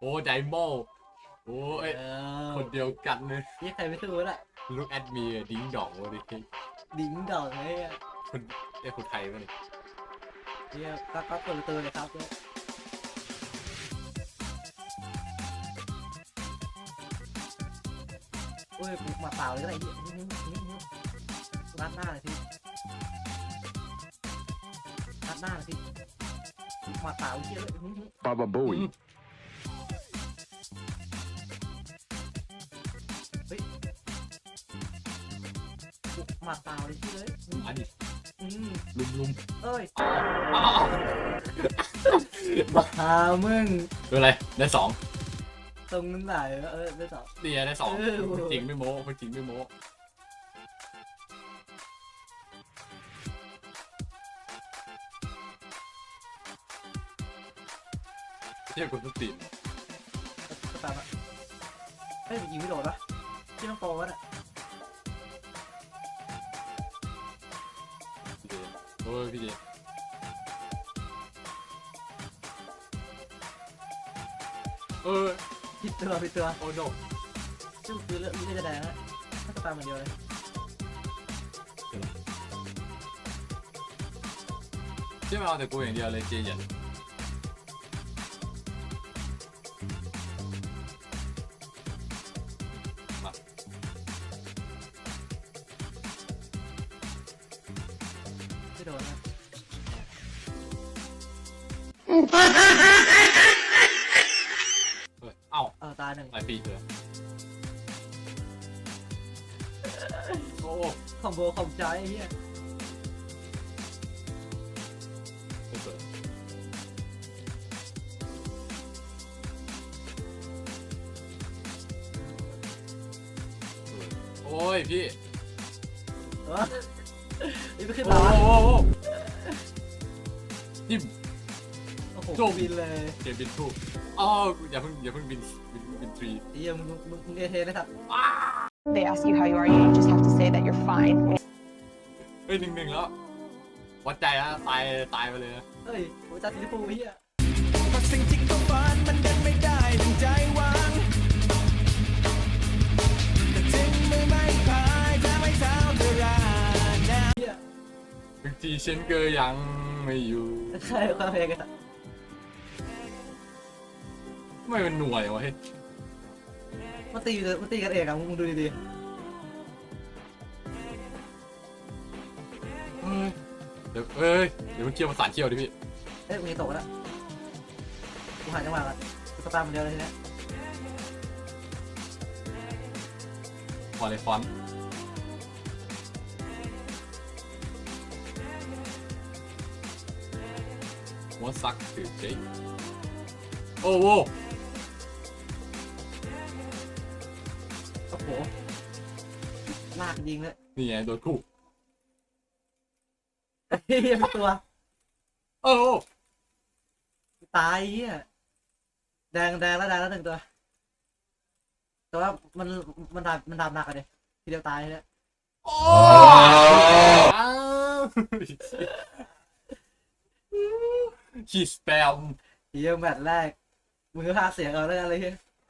โอ้ไดโมโอ้ยเอคนเดียวกันเลยนี่ใครไม่สู้ละ look at me ดิ้งดองเลยดิดิ้งดอกเลยอะคนไอ้คนไทยปะเนี่ยเฮียก็ก็เปิดประตูเลยครับเนี่ยโอ้ยกูมาเปล่าเลยก็ได้เฮียรัดหน้าเลยพี่รัดหน้าเลยพี่มาเปล่าเฮียเลย Baba Booey. มาเปล่าเลยพี่เลยมาดิอืมลุมลุมเอ้ยอ้าวบ้ามึงเป็นไรได้สองตรงนั้นไหนวะเออได้สอง เดียได้สองเออคนจริงไม่โม้คนจริงไม่โม้เทียบกับสติก็ตามอะเฮ้ยมันยิงไม่โดนวะที่ต้องโปรวะเนี่ย โอ้ยพี่เจเออผิดตัวผิดตัวโอ้โนชื่อคือเลือดเลือดจะแดงแล้วถ้าก็ตามเหมือนเดียวเลยใช่ไหมเอาแต่กูอย่างเดียวเลยเจเหยัน โดนนะเออเอ้าเออตายหนึ่งหลายปีเลยโอ้คอมโบคอมใจไอ้เหี้ยไม่เปิดโอ้ยพี่ เออ นี่ไม่ขึ้นโอ้มาโหวะจิ้ม โอ้โหโจมบินเลยเกมบินทูอ๋ออย่าเพิ่งอย่าเพิ่งบินบินบินทรีไอ้เหี้ยมึงมึงมึงเอเทเลยครับ They ask you how you are, you just have to say that you're fine. เฮ้ยหนึ่งหนึ่งแล้ววัดใจนะตายตายไปเลยนะ เฮ้ยโอ้ยจัดสีชมพูไอ้เหี้ย สิ่งที่ต้องฝันมันดันไม่ได้ดังใจ ทีฉันก็ยังไม่อยู่ใครความเพลงกันอะไม่เป็นหน่วยวะเฮ้ยมันตีกันมันตีกันเองอะมึงดูดีเอ้ยเดี๋ยวเอ้ยเดี๋ยวมันเคี่ยวมาสารเคี่ยวดิพี่ๆเอ้ยมึงจะตกแล้วกูหาจังหวะละกูก็ตามเหมือนเดียวเลยทีเนี้ยพอเลยฟอนต์ หัวซักถือเจ๊โอ้โหโอ้โหลากยิงเลยนี่ไงโดนคู่เฮ้ยเป็นตัว โอ้โหตายเฮียแดงแดงแล้วแดงแล้วหนึ่งตัว แต่ว่ามันมันดาบมันดาบหนักอะเดยทีเดียวตายเลยโอ้อ้าว ฉีดสแปมเฮียแมตช์แรกมือพาเสียงเอาแล้วกันเลยเฮีย